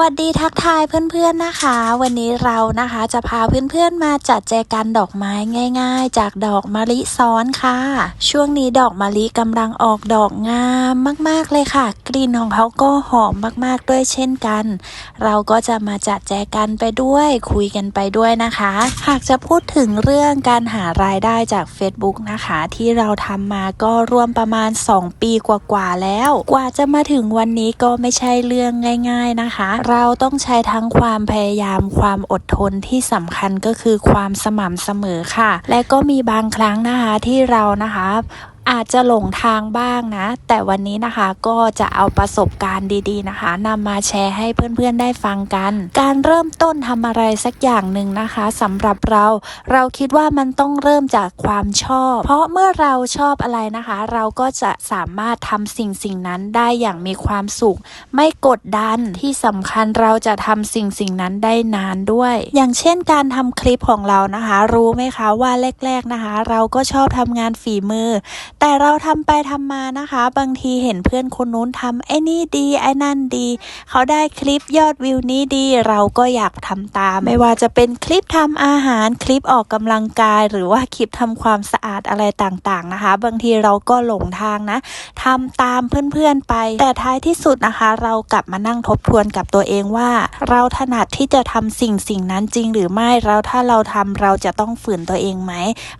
วัสดีทักทายเพื่อนๆนะคะ วันนี้เรานะคะจะพาเพื่อนๆมาจัดแจกันดอกไม้ง่าย ๆ จากดอกมะลิซ้อนค่ะ ช่วงนี้ดอกมะลิกำลังออกดอกงามมากๆเลยค่ะ กลิ่นของเขาก็หอมมากๆด้วยเช่นกัน เราก็จะมาจัดแจกันไปด้วยคุยกันไปด้วยนะคะ หากจะพูดถึงเรื่องการหารายได้จาก Facebook นะคะ ที่เราทำมาก็รวมประมาณ 2 ปีกว่าๆแล้ว กว่าจะมาถึงวันนี้ก็ไม่ใช่เรื่องง่าย ๆนะคะเราต้องใช้ทั้งความพยายามความอดทนที่สำคัญก็คือความสม่ำเสมอค่ะ และก็มีบางครั้งนะคะที่เรานะคะ อาจจะหลงทางบ้างนะ แต่วันนี้นะคะก็จะเอาประสบการณ์ดีๆนะคะนำมาแชร์ให้เพื่อนๆได้ฟังกัน การเริ่มต้นทำอะไรสักอย่างหนึ่งนะคะสำหรับเรา เราคิดว่ามันต้องเริ่มจากความชอบ เพราะเมื่อเราชอบอะไรนะคะ เราก็จะสามารถทำสิ่งสิ่งนั้นได้อย่างมีความสุข ไม่กดดันที่สำคัญเราจะทำสิ่งสิ่งนั้นได้นานด้วย อย่างเช่นการทำคลิปของเรานะคะ รู้ไหมคะว่าแรก ๆนะคะ เราก็ชอบทำงานฝีมือแต่เราทำไปทำมานะคะ บางทีเห็นเพื่อนคนนู้นทำไอ้นี่ดีไอ้นั่นดี เขาได้คลิปยอดวิวนี้ดี เราก็อยากทำตาม ไม่ว่าจะเป็นคลิปทำอาหารคลิปออกกำลังกาย หรือว่าคลิปทำความสะอาดอะไรต่างๆนะคะ บางทีเราก็หลงทางนะทำตามเพื่อนๆไป แต่ท้ายที่สุดนะคะ เรากลับมานั่งทบทวนกับตัวเองว่า เราถนัดที่จะทำสิ่งสิ่งนั้นจริงหรือไม่แล้วถ้าเราทำเราจะต้องฝืนตัวเองไหม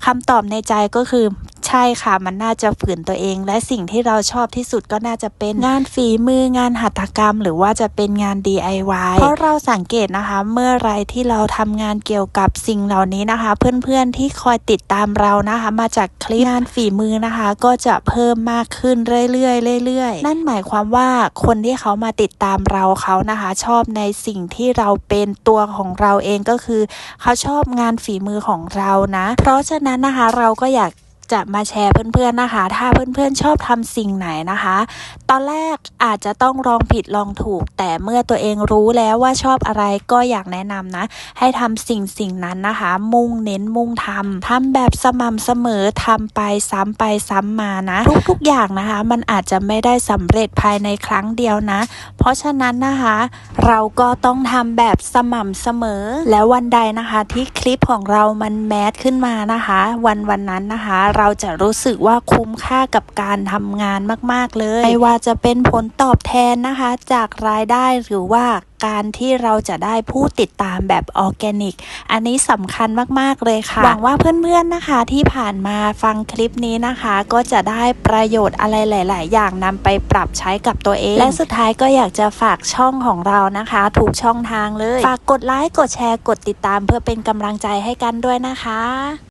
คำตอบในใจก็คือใช่ค่ะมันน่าจะฝืนตัวเอง และสิ่งที่เราชอบที่สุดก็น่าจะเป็นงานฝีมืองานหัตถกรรม หรือว่าจะเป็นงาน DIY เพราะเราสังเกตนะคะ เมื่อไรที่เราทำงานเกี่ยวกับสิ่งเหล่านี้นะคะ เพื่อนๆที่คอยติดตามเรานะคะ มาจากคลิปงานฝีมือนะคะ ก็จะเพิ่มมากขึ้นเรื่อยๆเรื่อยๆ นั่นหมายความว่าคนที่เขามาติดตามเราเขานะคะ ชอบในสิ่งที่เราเป็นตัวของเราเองก็คือ เขาชอบงานฝีมือของเรานะ เพราะฉะนั้นนะคะเราก็อยาก จะมาแชร์เพื่อนๆนะคะ ถ้าเพื่อนๆชอบทำสิ่งไหนนะคะ ตอนแรกอาจจะต้องลองผิดลองถูก แต่เมื่อตัวเองรู้แล้วว่าชอบอะไรก็อยากแนะนำนะ ให้ทำสิ่งสิ่งนั้นนะคะ มุ่งเน้นมุ่งทำทำแบบสม่ำเสมอทำไปซ้ำไปซ้ำมานะ ทุกๆอย่างนะคะ มันอาจจะไม่ได้สำเร็จภายในครั้งเดียวนะ เพราะฉะนั้นนะคะ เราก็ต้องทำแบบสม่ำเสมอ แล้ววันใดนะคะ ที่คลิปของเรามันแมสขึ้นมานะคะ วันวันนั้นนะคะเราจะรู้สึกว่าคุ้มค่ากับการทำงานมาก ๆ เลย ไม่ว่าจะเป็นผลตอบแทนนะคะ จากรายได้หรือว่าการที่เราจะได้ผู้ติดตามแบบออร์แกนิก อันนี้สำคัญมากๆเลยค่ะ หวังว่าเพื่อนๆนะคะที่ผ่านมาฟังคลิปนี้นะคะ ก็จะได้ประโยชน์อะไรหลาย ๆ อย่างนำไปปรับใช้กับตัวเอง และสุดท้ายก็อยากจะฝากช่องของเรานะคะ ถูกช่องทางเลย ฝากกดไลค์ กดแชร์ กดติดตามเพื่อเป็นกำลังใจให้กันด้วยนะคะ